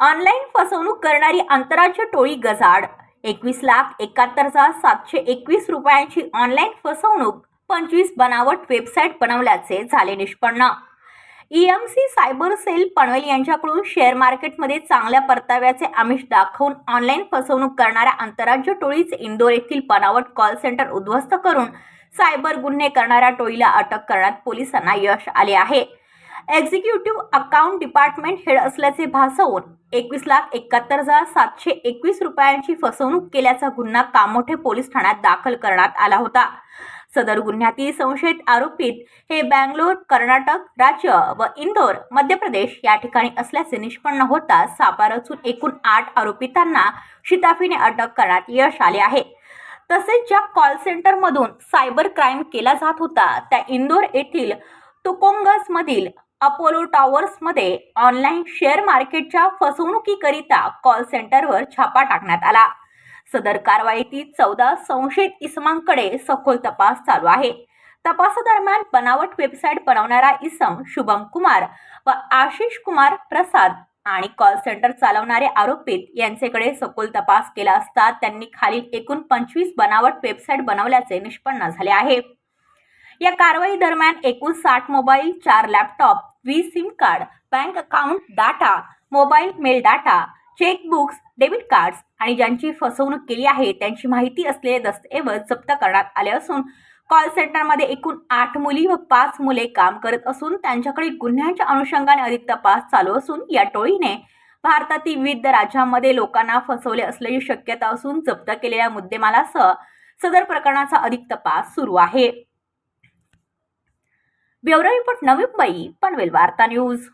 Online फसवणूक करणारी आंतरराज्य टोळी गजाड एकवीस लाख एकाहत्तर हजार सातशे एकवीस रुपयांची ऑनलाईन फसवणूक पंचवीस बनावट वेबसाईट बनवल्याचे झाले निष्पन्न. ईएमसी सायबर सेल पनवेल यांच्याकडून शेअर मार्केटमध्ये चांगल्या परताव्याचे आमिष दाखवून ऑनलाईन फसवणूक करणाऱ्या आंतरराज्य टोळीचे इंदोर येथील बनावट कॉल सेंटर उद्ध्वस्त करून सायबर गुन्हे करणाऱ्या टोळीला अटक करण्यात पोलिसांना यश आले आहे. एक्झिक्युटिव्ह अकाउंट डिपार्टमेंट हेड असल्याचे भासवून एकवीस लाख एकाहत्तर हजार सातशे एकवीस रुपयांची फसवणूक केल्याचा गुन्हा कामोठे पोलीस ठाण्यात दाखल करण्यात आला होता. सदर गुन्ह्यातील संशयित आरोपीत हे बँगलोर कर्नाटक राज्य व इंदोर मध्य प्रदेश या ठिकाणी असल्याचे निष्पन्न होता सापार असून एकूण आठ आरोपितांना शिताफीने अटक करण्यात यश आले आहे. तसेच ज्या कॉल सेंटरमधून सायबर क्राईम केला जात होता त्या इंदोर येथील तुकोंगसमधील अपोलो टॉवर्समध्ये ऑनलाईन शेअर मार्केटच्या फसवणुकीकरिता कॉल सेंटरवर छापा टाकण्यात आला. सदर कारवाईतील चौदा संशयित इसमांकडे सखोल तपास चालू आहे. तपासादरम्यान बनावट वेबसाईट बनवणारा इसम शुभम कुमार व आशिष कुमार प्रसाद आणि कॉल सेंटर चालवणारे आरोपित यांचेकडे सखोल तपास केला असता त्यांनी खालील एकूण पंचवीस बनावट वेबसाईट बनवल्याचे निष्पन्न झाले आहे. या कारवाई दरम्यान एकूण साठ मोबाईल चार लॅपटॉप वीस SIM card bank account data mobile mail data chequebooks debit cards आणि ज्यांची फसवणूक केली आहे त्यांची माहिती असलेले दस्तऐवज जप्त करण्यात आले असून कॉल सेंटरमध्ये एकूण आठ मुली व पाच मुले काम करत असून त्यांच्याकडे गुन्ह्यांच्या अनुषंगाने अधिक तपास चालू असून या टोळीने भारतातील विविध राज्यांमध्ये लोकांना फसवले असल्याची शक्यता असून जप्त केलेल्या मुद्देमालासह सदर प्रकरणाचा अधिक तपास सुरू आहे. ब्युरो रिपोर्ट नवी मुंबई पनवेल वार्ता न्यूज.